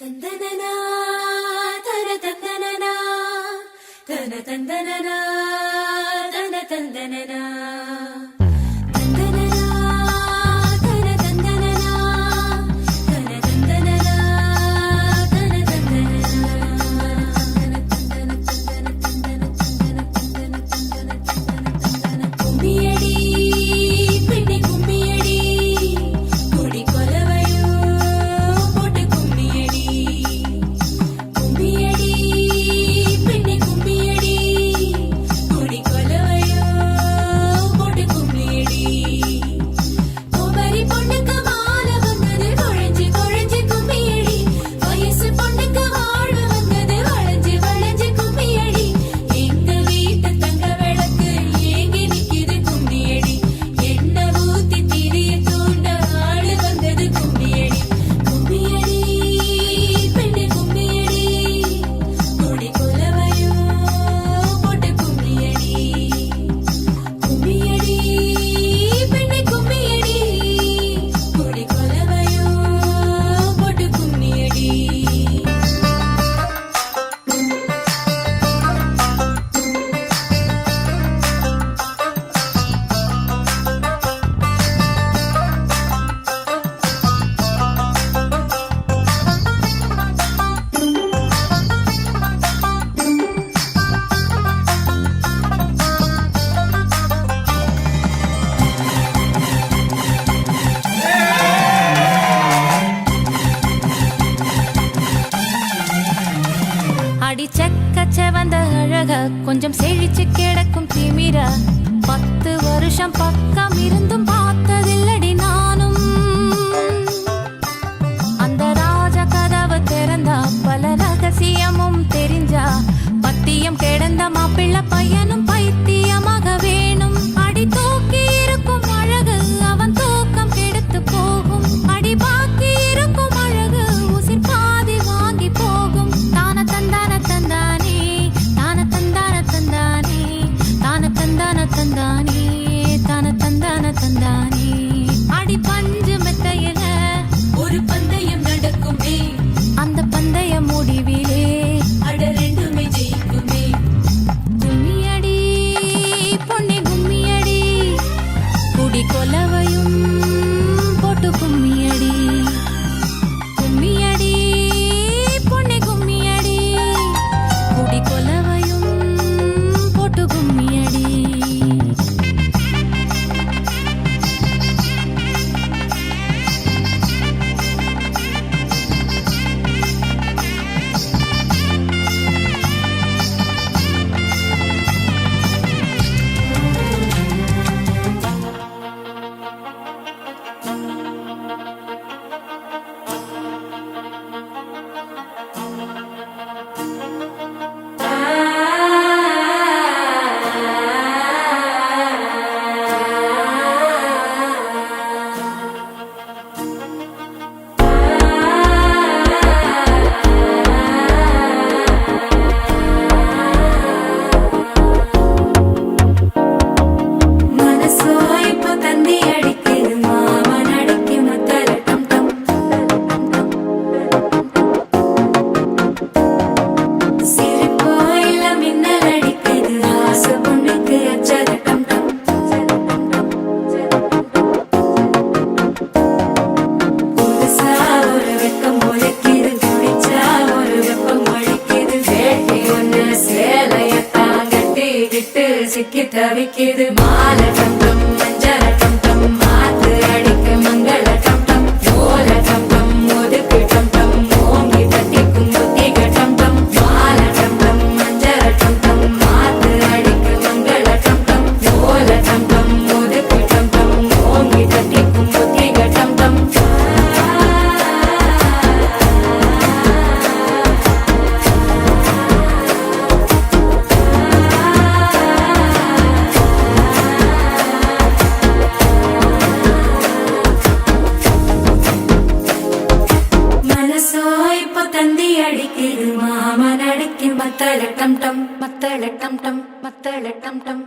தந்தனனா தன தந்தனனா தன தந்தனனா தன தந்தனனா. இருக்கும் திமிர? பத்து வருஷம் பக்கம் இருந்தும் பார்த்ததில்லடி நானும். அந்த ராஜ கதவை திறந்தா பல ரகசியமும் தெரிஞ்சா பத்தியம் கிடந்த மாப்பிள்ள பையனும் சிக்கி தவிக்கிது மாலை மத்தள டம் டம் மத்தள டம்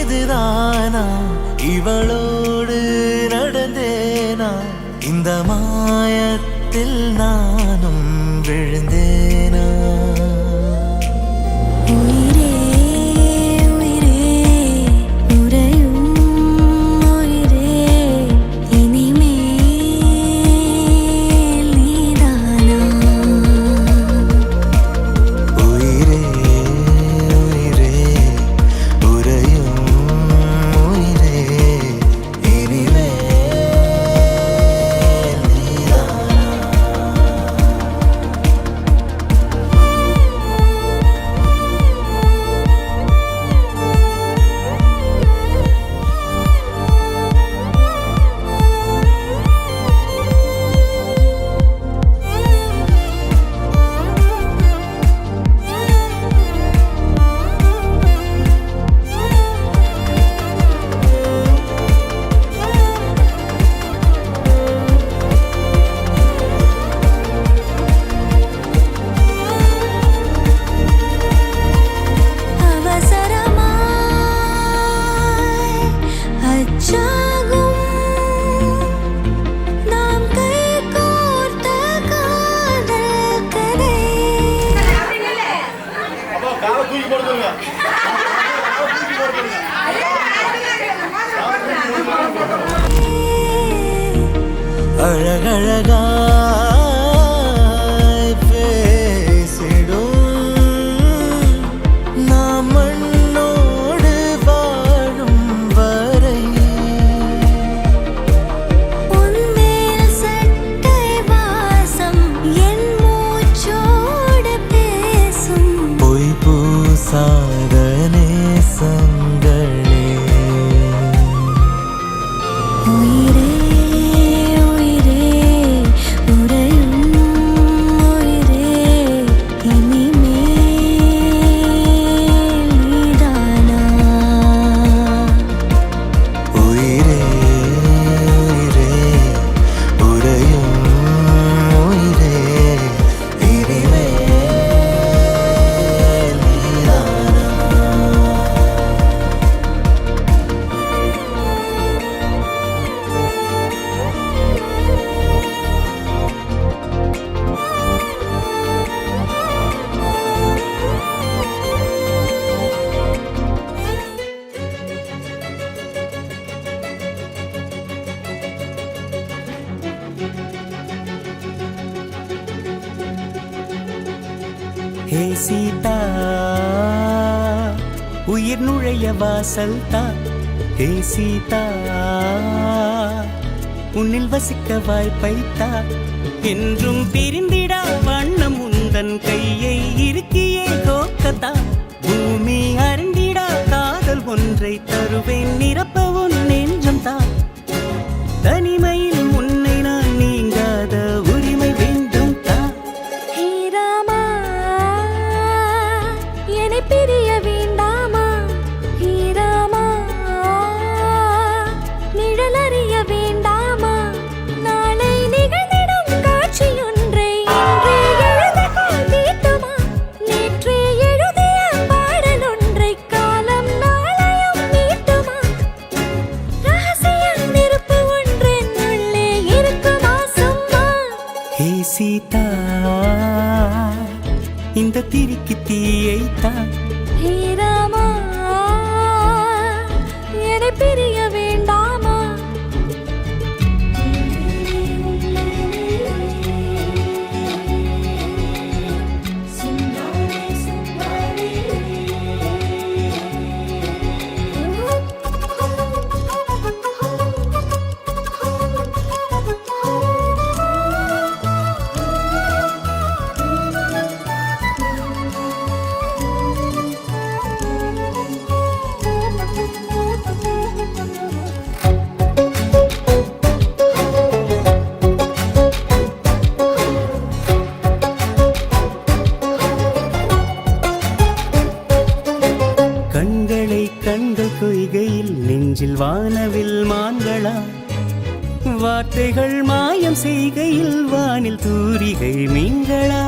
இதுதானா? இவளோடு நடந்தேனா? இந்த மா அழக உயிர் நுழைய வாசல் தான் ஹே சீதா உன்னில் வசிக்க வாய்ப்பை தா என்றும் பிரிந்திடா வண்ணம் உந்தன் கையை இருக்கியே கோக்கதா. பூமி அறிந்திடா காதல் ஒன்றை தருவேன் நிரப்பவும் நெஞ்சம் தான் தனிமை வார்த்தைகள் மாயம் செய்கையில் வானில் தூரிகை மீன்களா